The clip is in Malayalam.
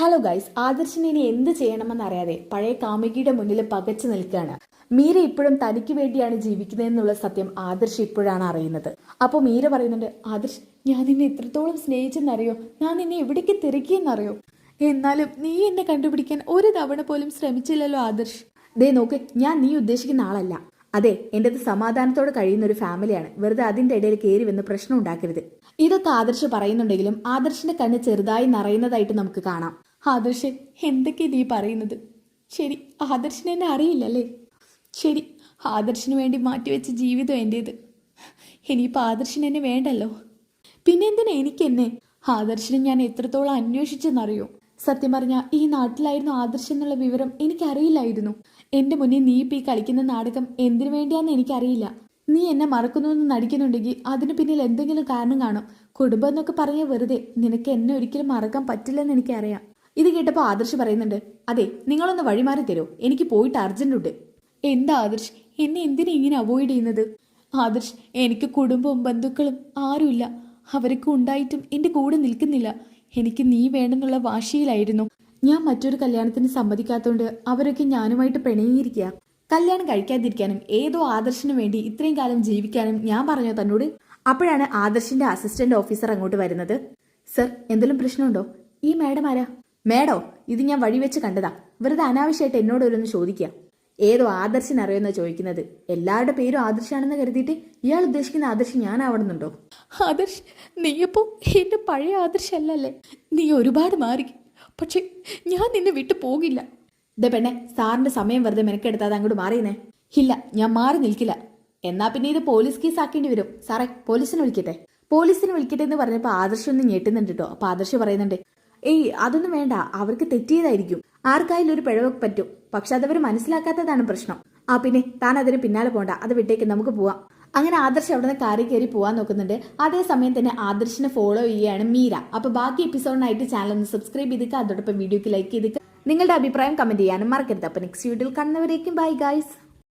ഹലോ ഗൈസ് ആദർശിന് ഇനി എന്ത് ചെയ്യണമെന്നറിയാതെ പഴയ കാമുകിയുടെ മുന്നിൽ പകച്ചു നിൽക്കുകയാണ്. മീര ഇപ്പോഴും തനിക്ക് വേണ്ടിയാണ് ജീവിക്കുന്നതെന്നുള്ള സത്യം ആദർശ് ഇപ്പോഴാണ് അറിയുന്നത്. അപ്പോൾ മീര പറയുന്നുണ്ട് ആദർശ് ഞാൻ നിന്നെ എത്രത്തോളം സ്നേഹിച്ചെന്നറിയോ? ഞാൻ നിന്നെ എവിടേക്ക് തിരക്കിയെന്നറിയോ? എന്നാലും നീ എന്നെ കണ്ടുപിടിക്കാൻ ഒരു തവണ പോലും ശ്രമിച്ചില്ലല്ലോ ആദർശ്. ദേ നോക്ക് ഞാൻ നീ ഉദ്ദേശിക്കുന്ന ആളല്ല. അതെ എന്റെത് സമാധാനത്തോടെ കഴിയുന്ന ഒരു ഫാമിലിയാണ്. വെറുതെ അതിന്റെ ഇടയിൽ കയറി വന്ന് പ്രശ്നം ഉണ്ടാക്കരുത്. ഇതൊക്കെ ആദർശ് പറയുന്നുണ്ടെങ്കിലും ആദർശിന്റെ കണ്ണ് ചെറുതായി നിറയുന്നതായിട്ട് നമുക്ക് കാണാം. ആദർശ് എന്തൊക്കെ നീ പറയുന്നത്? ശരി ആദർശൻ എന്നെ അറിയില്ലല്ലേ? ശരി ആദർശന് വേണ്ടി മാറ്റിവെച്ച ജീവിതം എന്റേത് ഇനിയിപ്പോൾ ആദർശൻ എന്നെ വേണ്ടല്ലോ? പിന്നെ എന്തിനാ എനിക്കെന്നെ ഞാൻ എത്രത്തോളം അന്വേഷിച്ചെന്നറിയോ? സത്യം പറഞ്ഞാൽ ഈ നാട്ടിലായിരുന്നു ആദർശം എന്നുള്ള വിവരം എനിക്കറിയില്ലായിരുന്നു. എന്റെ മുന്നിൽ നീ ഇപ്പം ഈ കളിക്കുന്ന നാടകം എന്തിനു വേണ്ടിയാന്ന് എനിക്കറിയില്ല. നീ എന്നെ മറക്കുന്നു എന്ന് നടിക്കുന്നുണ്ടെങ്കിൽ അതിന് പിന്നിൽ എന്തെങ്കിലും കാരണം കാണും. കുടുംബം എന്നൊക്കെ പറഞ്ഞ വെറുതെ നിനക്ക് എന്നെ ഒരിക്കലും മറക്കാൻ പറ്റില്ലെന്ന് എനിക്കറിയാം. ഇത് കേട്ടപ്പോൾ ആദർശ് പറയുന്നുണ്ട് അതെ നിങ്ങളൊന്ന് വഴിമാറി തരൂ. എനിക്ക് പോയിട്ട് അർജന്റ് ഉണ്ട് എന്താ ആദർശ്? എന്നെ എന്തിനാ ഇങ്ങനെ അവോയ്ഡ് ചെയ്യുന്നത്? ആദർശ് എനിക്ക് കുടുംബവും ബന്ധുക്കളും ആരുമില്ല. അവർക്ക് ഉണ്ടായിട്ടും എന്റെ കൂടെ നിൽക്കുന്നില്ല. എനിക്ക് നീ വേണമെന്നുള്ള വാശിയിലായിരുന്നു. ഞാൻ മറ്റൊരു കല്യാണത്തിന് സമ്മതിക്കാത്തതുകൊണ്ട് അവരൊക്കെ ഞാനുമായിട്ട് പിണങ്ങിയിരിക്കുക കല്യാണം കഴിക്കാതിരിക്കാനും ഏതോ ആദർശിനു വേണ്ടി ഇത്രയും കാലം ജീവിക്കാനും ഞാൻ പറഞ്ഞോ തന്നോട്? അപ്പോഴാണ് ആദർശിന്റെ അസിസ്റ്റന്റ് ഓഫീസർ അങ്ങോട്ട് വരുന്നത്. സർ എന്തെങ്കിലും പ്രശ്നമുണ്ടോ? ഈ മാഡം ആരാ? മേഡോ ഇത് ഞാൻ വഴിവെച്ച് കണ്ടതാ. വെറുതെ അനാവശ്യമായിട്ട് എന്നോട് ഓരോന്ന് ചോദിക്കുക ഏതോ ആദർശൻ അറിയുന്ന ചോദിക്കുന്നത്. എല്ലാവരുടെ പേരും ആദർശാണെന്ന് കരുതിയിട്ട് ഇയാൾ ഉദ്ദേശിക്കുന്ന ആദർശ് ഞാനാവണമെന്നുണ്ടോ? ആദർശ് നീയപ്പോ എന്റെ പഴയ ആദർശല്ലല്ലേ? നീ ഒരുപാട് മാറി. പക്ഷെ ഞാൻ നിന്നെ വിട്ടു പോകില്ല. ദേ പെണ്ണെ സാറിന്റെ സമയം വെറുതെ മെനക്കെടുത്താതെ അങ്ങോട്ട് മാറിയുന്നേ. ഇല്ല ഞാൻ മാറി നിൽക്കില്ല. എന്നാ പിന്നെ ഇത് പോലീസ് കേസ് ആക്കേണ്ടി വരും. സാറേ പോലീസിനെ വിളിക്കട്ടെ. പോലീസിനെ വിളിക്കട്ടെ എന്ന് പറഞ്ഞപ്പോൾ ആദർശം ഒന്ന് ഞെട്ടുന്നുണ്ട് കേട്ടോ. അപ്പൊ ആദർശ് പറയുന്നുണ്ട് ഏയ് അതൊന്നും വേണ്ട. അവർക്ക് തെറ്റിയതായിരിക്കും. ആർക്കായാലും ഒരു പിഴവ് പറ്റും. പക്ഷെ അതവർ മനസ്സിലാക്കാത്തതാണ് പ്രശ്നം. ആ പിന്നെ താൻ അതിന് പിന്നാലെ പോണ്ട. അത് വിട്ടേക്ക് നമുക്ക് പോവാം. അങ്ങനെ ആദർശ് അവിടെ നിന്ന് കാറി കയറി പോവാൻ നോക്കുന്നുണ്ട്. അതേസമയം തന്നെ ആദർശിനെ ഫോളോ ചെയ്യുകയാണ് മീര. അപ്പൊ ബാക്കി എപ്പിസോഡിനായിട്ട് ചാനൽ ഒന്ന് സബ്സ്ക്രൈബ് ചെയ്തിട്ട് അതോടൊപ്പം വീഡിയോക്ക് ലൈക്ക് ചെയ്തിട്ട് നിങ്ങളുടെ അഭിപ്രായം കമന്റ് ചെയ്യാനും മറക്കരുത്. അപ്പൊ നെക്സ്റ്റ് വീഡിയോയിൽ കാണുന്നവരേക്കും ബൈ ഗൈസ്